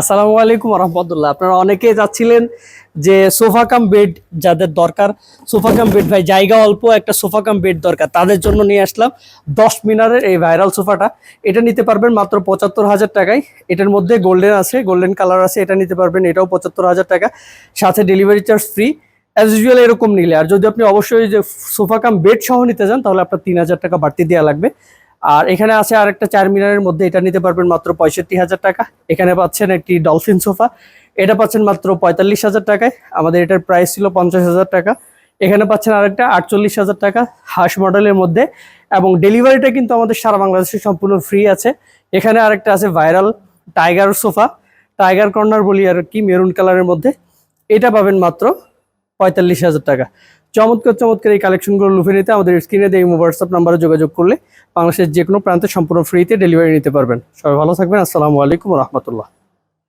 আসসালামু আলাইকুম রহমতুল্লাহ আপনারা অনেকেই যাচ্ছিলেন যে সোফা কাম বেড যাদের দরকার, সোফা কাম বেড ভাই, জায়গা অল্প, একটা সোফা কাম বেড দরকার, তাদের জন্য নিয়ে আসলাম দশ মিনারের এই ভাইরাল সোফাটা। এটা নিতে পারবেন মাত্র পঁচাত্তর হাজার টাকায়। এটার মধ্যে গোল্ডেন আছে গোল্ডেন কালার আছে, এটা নিতে পারবেন, এটাও পঁচাত্তর হাজার টাকা। সাথে delivery charge free as usual এরকম নিলে। আর যদি আপনি অবশ্যই যে সোফা কাম বেড সহ নিতে চান, তাহলে আপনার তিন হাজার টাকা বাড়তি দেওয়া লাগবে। আর এখানে আছে আরেকটা চার মিনারের মধ্যে, এটা নিতে পারবেন মাত্র পঁয়ষট্টি হাজার টাকা। এখানে পাচ্ছেন একটি ডলফিন সোফা এটা পাচ্ছেন মাত্র পঁয়তাল্লিশ হাজার টাকায়। আমাদের এটার প্রাইস ছিল পঞ্চাশ হাজার টাকা। এখানে পাচ্ছেন আরেকটা আটচল্লিশ হাজার টাকা হাঁস মডেলের মধ্যে এবং ডেলিভারিটা কিন্তু আমাদের সারা বাংলাদেশে সম্পূর্ণ ফ্রি আছে। এখানে আরেকটা আছে viral tiger sofa tiger corner বলি আর কি মেরুন কালারের মধ্যে। এটা পাবেন মাত্র পঁয়তাল্লিশ হাজার টাকা। চমৎকার চমৎকার এই কালেকশনগুলো লুফে নিতে আমাদের স্ক্রিনে দিয়ে হোয়াটসঅ্যাপ নাম্বারে যোগাযোগ করলে বাংলাদেশের যে কোনো প্রান্তে সম্পূর্ণ ফ্রিতে ডেলিভারি নিতে পারবেন। সবাই ভালো থাকবেন। আসসালামু আলাইকুম রহমতুল্লাহ।